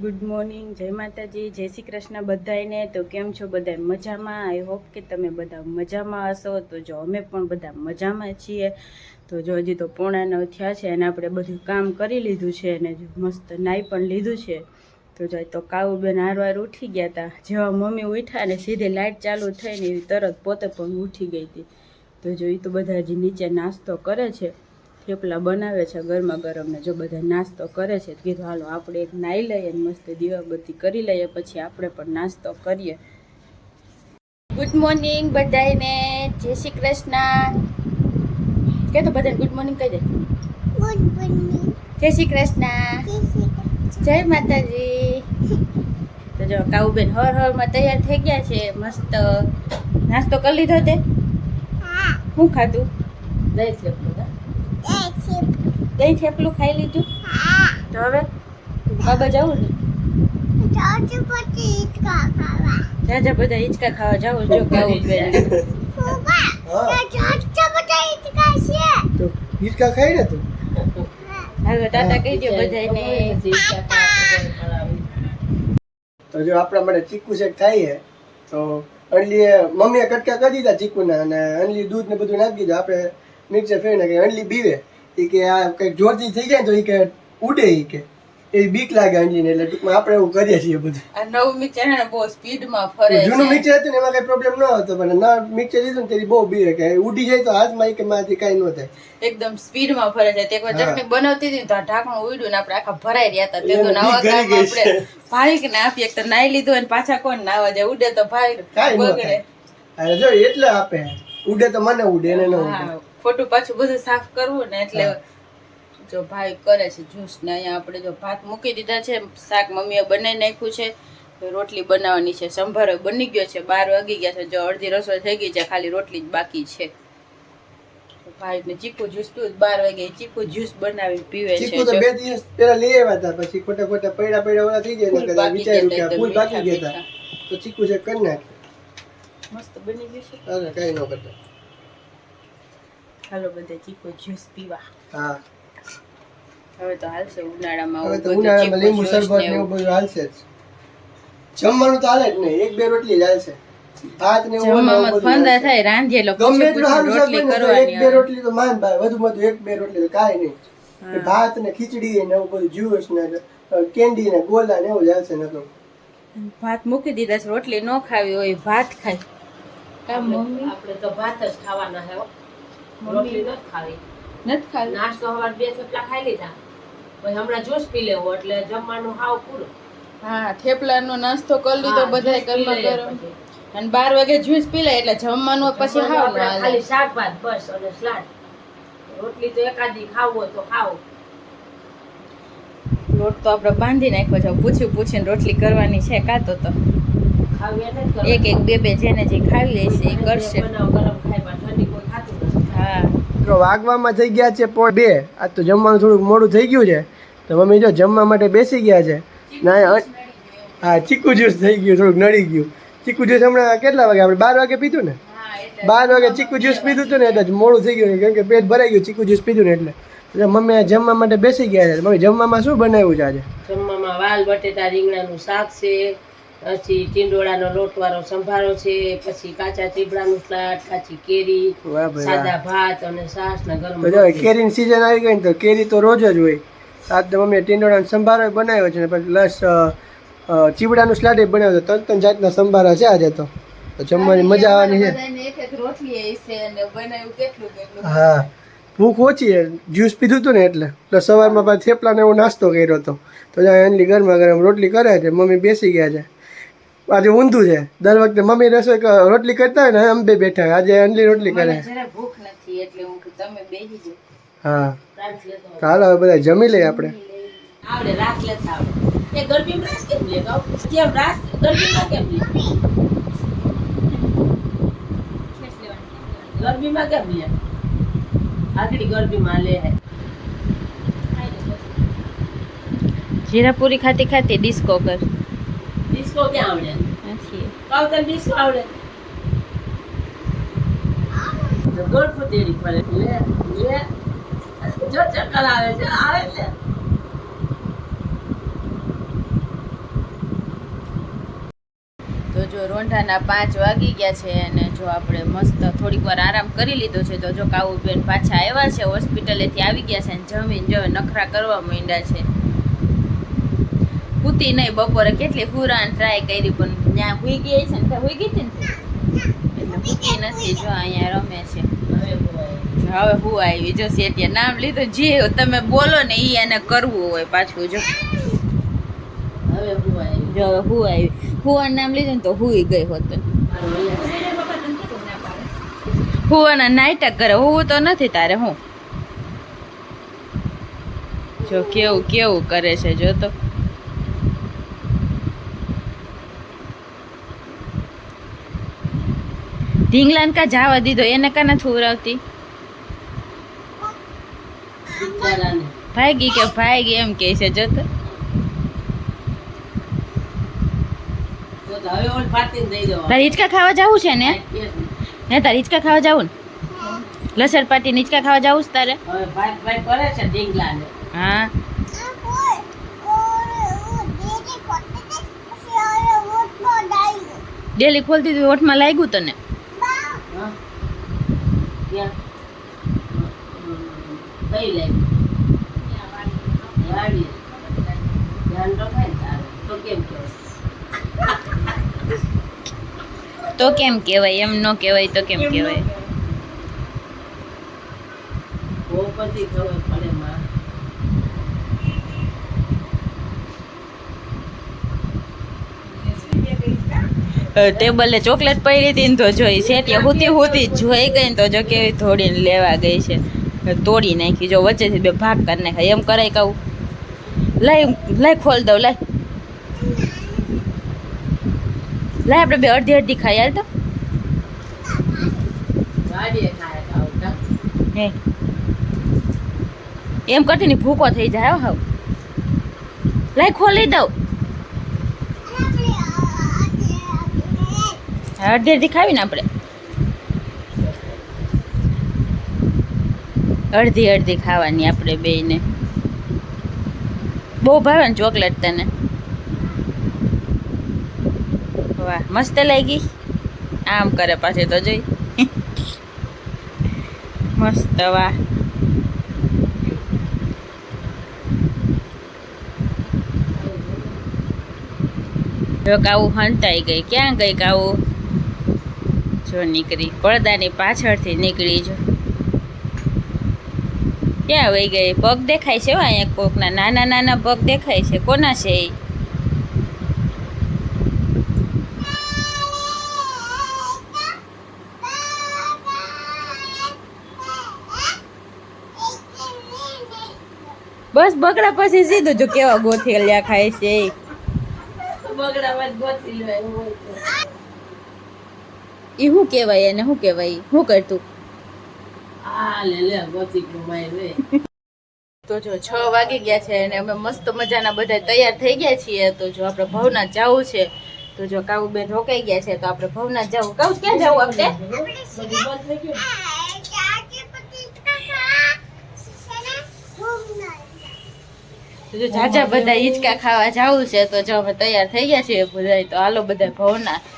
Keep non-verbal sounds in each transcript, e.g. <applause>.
Good morning જય માતાજી, જય શ્રી કૃષ્ણ બધાયને. તો કેમ છો બધા મજામાં? આઈ હોપ કે તમે બધા મજામાં હશો. તો જો અમે પણ બધા મજામાં છીએ. તો જો હજી તો પોણા થયા છે અને આપણે બધું કામ કરી લીધું છે અને મસ્ત નાઈ પણ લીધું છે. તો જો તો કાવુબેન હારવાર ઉઠી ગયા હતા જેવા મમ્મી ઉઠ્યા અને સીધી લાઇટ ચાલુ થઈને એવી તરત પોતે પણ ઉઠી ગઈ હતી. તો જો એ તો બધા હજી નીચે નાસ્તો કરે છે. થેપલા બનાવે છે ગરમા ગરમ ને જો બધા નાસ્તો કરે છે કીધું હાલો આપણે એક નાઈ લઈએ ને મસ્ત દીવાબત્તી કરી લઈએ પછી આપણે પણ નાસ્તો કરીએ. ગુડ મોર્નિંગ બધાને જય શ્રી કૃષ્ણ. કે તો બધાને ગુડ મોર્નિંગ કહી દે. જય શ્રી કૃષ્ણ. જય માતાજી. તો જો કાઉબેન હર હરમાં તૈયાર થઈ ગયા છે મસ્ત નાસ્તો કરી લીધો તે? શું ખાધું? દહીં થેપલું? દહીં થેપલું ખાઈ લીધું? તો હવે બાબા જવું ને. જાજા બધા હિંચકા ખાવા જાવ જો કાઉબેન <laughs> તો હિચકા ખાઈ ને તું? હવે ટાટા કહી દો બધાને તો જો આપણા માટે ચીકુ શેક થાય છે તો અણલી મમ્મીએ કટકા કરી દીધા ચીકુના અને અનલી દૂધ ને બધું નાખી દીધું. આપણે મિક્સર ફેરી નાખી અનલી બીવે. એ કે આ કંઈક જોરથી થઈ જાય તો એ કે ઉડે એ કે. એ બીક લાગે અણલીને એટલે ટૂંકમાં આપણે એવું કરીએ છીએ બધું. આ નવું મિક્સર ને બહુ સ્પીડમાં ફરે જૂનું મિક્સર હતું ને એમાં કઈ પ્રોબ્લેમ ન હતો પણ ન મિક્સર લીધું ને તેની બહુ બીવે કે ઉડી જાય તો હાથમાં કે મારાથી કાંઈ ન થાય. એકદમ સ્પીડમાં ફરે છે. તે હા. ચટણી બનાવતી હતી તો આ ઢાંકણું ઉડ્યું ને આપણે આખા ભરાઈ રહ્યા હતા. તે તો નાવા આપણે ભાઈ ને આપીએ એક તો નાઈ લીધું અને પાછા કોણ નાવા જાય? ઉડે તો ભાઈ કાંઈ ન થાય. અરે જો એટલે આપે. ઉડે તો મને ઉડે એને ન ઉડે. ખોટું પાછું બધું સાફ કરવું ને એટલે જો ભાઈ કરે છે જ્યુસ ને અહીંયા આપણે જો ભાત મૂકી દીધા છે શાક મમ્મીએ બનાવી નાખ્યું છે રોટલી બનાવવાની છે સંભારો બની ગયો છે બાર વાગી ગયા છે જો અડધી રસોઈ થઈ ગઈ છે ખાલી રોટલી જ બાકી છે. તો ભાઈ ને ચીકુ જ્યુસ પીવું બાર વાગે ચીકુ જ્યુસ બનાવી પીવે છે ચીકુ તો બે દિવસ પેલા લઈ આવ્યા હતા પછી ખોટા ખોટા પૈડા પૈડા ઓલા થઈ કદાચ બાકી વિચાર્યું કે ફૂલ બાકી ગયા હતા. તો ચીકુ છે કરી નાખે. મસ્ત બની ગયું છે. અરે કઈ ન કરતા. હાલો બધા ચીકુ જ્યુસ પીવા. હા. હવે તો હાલશે ઉનાળામાં હવે તો ઉનાળામાં લીંબુ શરબત ને ને એવું એવું. બધું હાલશે જમવાનું તો હાલે જ નહીં. એક બે રોટલી જ હાલશે. ભાત ને એવું હોય ને એવું જમવામાં ફંદા થાય રાંધીએ લોકો ગમે એટલું પૂછીને રોટલી બને એક બે રોટલી તો માન ભાઈ વધુ વધુ એક બે રોટલી તો કાંઈ નહીં. ભાત ને ખીચડી ને એવું બધું જ્યુસ ને કેન્ડી ને ગોલા ને એવું જ હાલશે નકર ભાત મૂકી દીધા છે રોટલી ન ખાવી હોય ભાત ખાય. કા મમ્મી આપણે તો ભાત જ ખાવાના હો. રોટલી નથી ખાવી. નથી ખાવી? નાસ્તો હવાર બે થેપલા ખાઈ લીધા. પછી હમણાં જ્યુસ પી લેવો એટલે જમવાનું હાવ પૂરું. હા થેપલાનો નાસ્તો કરી લીધો હા, બધાય જ્યુસ પી ગરમા લઈએ ગરમ. પછી. અને બાર વાગે જ્યુસ પી લે એટલે જમવાનું પછી હાવ ખાલી શાક ભાત બસ અને સલાડ. રોટલી તો એકાદી ખાવો તો ખાવો લોટ તો આપણે બાંધી નાખ્યો છે. પૂછ્યું પૂછીને રોટલી કરવાની છે કાતો તો. એક એક બે બે જેને જે ખાવી હશે એ કરશે બનાવો ગરમ ખાય પણ ઠંડી કોઈ ખાતું નથી હા મિત્રો વાગવામાં થઈ ગયા છે પોણ બે. આજ તો જમવાનું થોડુંક મોડું થઈ ગયું છે. તો મમ્મી જો જમવા માટે બેસી ગયા છે. ના હા ચીકુ જ્યુસ થઈ ગયું થોડુંક નડી ગયું. ચીકુ જ્યુસ હમણાં કેટલા વાગે? આપણે બાર વાગે પીધું ને? બાર વાગે ચીકુ જ્યુસ પીધું હતું ને એટલે જ મોડું થઈ ગયું. કેમ કે પેટ ભરાઈ ગયું ચીકુ જ્યુસ પીધું ને એટલે. એટલે મમ્મી જમવા માટે બેસી ગયા છે. મમ્મી જમવામાં શું બનાવ્યું છે આજે? જમવામાં વાલ બટેટા રીંગણાનું શાક છે. પછી ટીંડોળાનો લોટવાળો સંભારો છે પછી કાચા ચીબડાનું સ્લાટ કાચી કેરી સાદા ભાત અને છાશ ને ગરમ. કેરીની સિઝન આવી ગઈ ને તો કેરી તો રોજ જ હોય. આજ તો મમ્મીએ ટીંડોળાનો સંભારો બનાવ્યો છે ને પછી પ્લસ ચીબડાનું સ્લાટ એ બનાવ્યો ત્રણ ત્રણ જાતના સંભારા છે આજે તો. તો જમવાની મજા આવવાની છે. બધાને એક એક રોટલી હશે અને બનાવ્યું કેટલું કેટલું હા. ભૂખ ઓછી છે. જ્યુસ પીધું હતું ને એટલે. એટલે સવારમાં પાછું થેપલાને એવો નાસ્તો કર્યો હતો. તો જ્યાં એનલી ગરમા ગરમ રોટલી કરે છે મમ્મી બેસી ગયા છે. આજે ઊંધું છે. દર વખતે મમ્મી રસોઈ ક- રોટલી કરતા હોય ને અમે બે બેઠા હોય. આજે એનલી રોટલી કરે. મને જરા ભૂખ નથી એટલે હું કીધું તમે બેસી જાઓ. હા. રાત લેતો તો હાલો હવે બધા જમી લઈએ આપણે આવડે રાત લેતા આવડે. એ ગરમીમાં રાસ કેમ લે કહું? કેમ રાસ? ગરમીમાં કેમ લે? ગરમીમાં કેમ લે? આગળ ગરમીમાં લે હે. જીરાપુરી ખાતી ખાતી ડિસ્કો કર. ડિસ્કો ક્યાં આવડે નથી કહો તને ડિસ્કો આવડે ગોળ ફૂટેરી પડે લે લે જો ચક્કર આવે છે આવે એટલે જો રોંઢાના પાંચ વાગી ગયા છે અને જો આપણે મસ્ત થોડીક વાર આરામ કરી લીધો છે તો જો કાવુબેન પાછા આવ્યા છે હોસ્પિટલેથી આવી ગયા છે અને જમીન જો નખરા કરવા માંડ્યા છે. હુતી નહીં બપોરે કેટલી હુરાન ટ્રાય કરી પણ ત્યાં હુઈ ગઈ છે ને હુઈ ગઈ હતી ને? એટલે હુતી નથી જો અહીંયા રમે છે. હવે હવે હું આવી જો શેઠિયા નામ લીધું જે તમે બોલો ને એ એને કરવું હોય પાછું જો. હવે બોલાય. જો હવે હું આવી. હુવાનું નામ લીધું ને તો હુઈ ગઈ હોત. હુવાના નાટક કરે હું તો નથી તારે હું. જો કેવું કેવું કરે છે જો તો. ઢીંગલાને કા જાવા દીધો એને કા નથી ઉરાવતી. ભાઈ ભાગી કે ભાગી એમ કે છે જો તો. તો તો હવે ઓલ ફાટીને દઈ દેવા. તારે હિંચકા ખાવા જવું છે ને? હે તારે હિચકા ખાવા જવું ને? લસણ પાટી નીચકા ખાવા જવું છે તારે? ભાઈ ભાઈ કરે છે ઢીંગલાને. હા. ડેલી ખોલતી હતી ઓઠમાં લાગ્યું તને? હા? ક્યાં? કઈ લાગી? વાડીએ. ધ્યાન રખાય તારે. તો કેમ કહેવાય? તો કેમ કહેવાય એમ ન કહેવાય તો કેમ કહેવાય બહુ પછી ખબર પડે માં. ટેબલે ચોકલેટ પડી હતી ને તો જોઈ શેઠિયા હુતી હુતી જોઈ ગઈ ને તો જો કેવી થોડીને લેવા ગઈ છે. તોડી નાખી જો વચ્ચેથી બે ભાગ કરી નાખાય. એમ કરાય કહું. લાય લાય ખોલ દઉં લાય. લાય આપણે બે અડધી અડધી ખાઈ હાલ તો? હે. એમ કરતી ભૂકો થઈ જાય હો હાવ. લાય ખોલી દઉં. અડધી અડધી ખાવી ને આપણે. અડધી અડધી ખાવાની આપણે બેયને. બહુ ભાવે ને ચોકલેટ તને? વાહ, મસ્ત લાગી. આમ કરે પાછી તો જોઈ. મસ્ત, વાહ. જો કાવું હંતાઈ ગઈ. ક્યાં ગઈ કાવું? જો નીકળી. પડદાની પાછળથી નીકળી જો. ક્યાં વહી ગઈ? પગ દેખાય છે અહીંયા કોકના? નાના નાના પગ દેખાય છે. કોના છે એ? બસ બગડા પછી સીધું જો કેવા ગોથેલિયા ખાય છે એ. બગડામાં ઈ શું કહેવાય એને? શું કહેવાય? શું કરતું? તો જો છ વાગી ગયા છે અને અમે મસ્ત મજાના બધા તૈયાર થઈ ગયા છીએ. તો જો આપણે ભવનાથ જવું છે. તો જો કાવું બેન રોકાઈ ગયા છે તો આપણે ભવનાથ જવું. કાવ ક્યાં જવું આપણે? તો જો જાજા બધા હિંચકા ખાવા જવું છે. તો જો અમે તૈયાર થઈ ગયા છીએ બધા તો હાલો બધા ભવનાથ.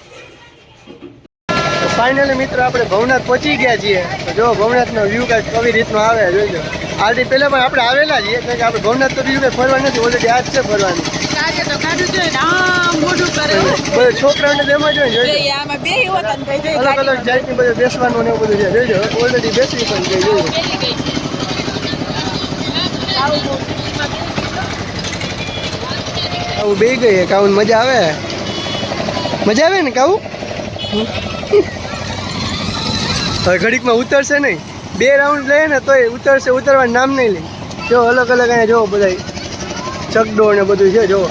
ફાઇનલી મિત્રો આપણે ભવનાથ પહોંચી ગયા છીએ. તો જો ભવનાથનો વ્યૂ કાંઈક કવી રીતનો આવે જોઈજો આથી પહેલાં પણ આપણે આવેલા છીએ કારણ કે આપણે ભવનાથ તો બીજું કંઈ ફરવા નથી ઓલરેડી આ જ છે ફરવાનું છોકરાઓને તો એમાં જોઈએ જોઈજો આમાં બે હોતા ને ભાઈ અલગ અલગ જાતની બધું બેસવાનું ને એવું બધું છે જોઈજો ઓલરેડી બેસવી પણ છે જોઈજો આવું બે ગઈ કાઉન મજા આવે? મજા આવે ને કાવું હવે ઘડીકમાં ઉતરશે નહીં. બે રાઉન્ડ લે ને તોય ઉતરશે, ઉતરવાનું નામ નહીં લે. જો અલગ અલગ અહીંયા જોવો બધા ચકડો ને બધું છે, જોવો.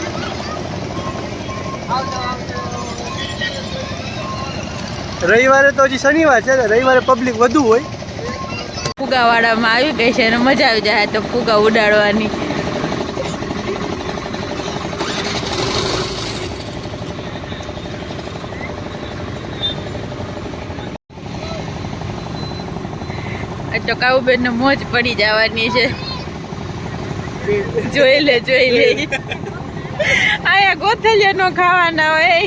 રવિવારે તો હજી શનિવાર છે રવિવારે પબ્લિક વધુ હોય. ફુગાવાળામાં આવી ગઈ છે અને મજા આવી જાય, તો ફુગા ઉડાડવાની. તો કાઉબેનને મોજ પડી જવાની છે. જોઈ લે જોઈ લે. અહીંયા ગોથલિયા નો ખાવાના હોય.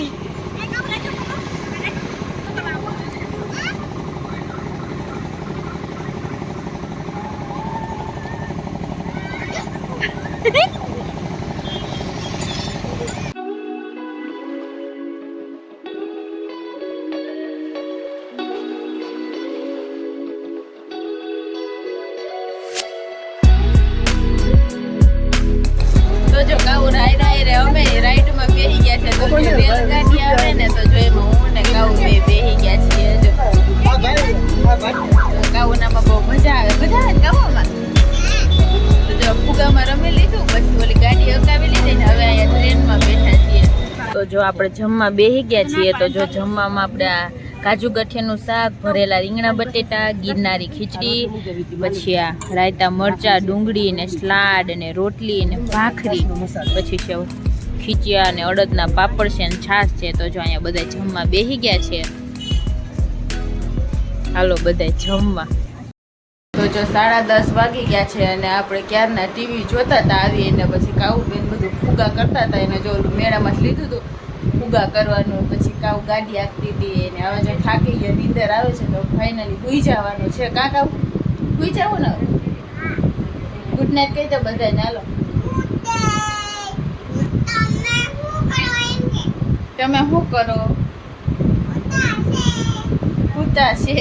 Thank છે જો આવે ને, તો જો બેહી ગયા છીએ. જો બહુ મજા આવે. મજા ગાડી હવે અહીંયા ટ્રેનમાં બેઠા છીએ. તો જો આપણે જમવા બેહી ગયા છીએ, તો જો જમવામાં આપણે આ કાજુ ગઠિયાનું શાક, ભરેલા રીંગણા બટેટા, ગિરનારી ખીચડી, પછી આ રાયતા મરચા, ડુંગળી ને સ્લાડ ને રોટલી ને ભાખરી, પછી છે ખીચિયા અને અડદના પાપડ છે અને છાશ છે તો જો અહીંયા બધા જમવા બેસી ગયા છે. હાલો બધા જમવા. તો જો સાડા દસ વાગી ગયા છે અને આપણે ક્યારના ટીવી જોતા હતા આવી એને પછી કાઉ બેન બધું ફુગા કરતા હતા એને જો મેળામાં મેળામાં લીધું હતું. ફુગા કરવાનું પછી કાઉ ગાડી આપતી હતી અને હવે જો થાકી ગયા નીંદર આવે છે તો ફાઇનલી ભૂઈ જવાનું છે. કાકા ભૂઈ જવું ને? ગુડ નાઇટ કહી દો બધાને હાલો. તમે શું કરો? પૂતા છે.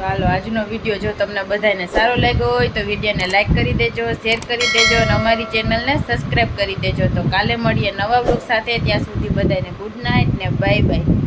ચાલો, આજનો વીડિયો જો તમને બધાને સારો લાગ્યો હોય તો વિડીયોને લાઈક કરી દેજો શેર કરી દેજો અને અમારી ચેનલને સબસ્ક્રાઈબ કરી દેજો. તો કાલે મળીએ નવા બ્લોગ સાથે. ત્યાં સુધી બધાને ગુડ નાઇટ ને બાય બાય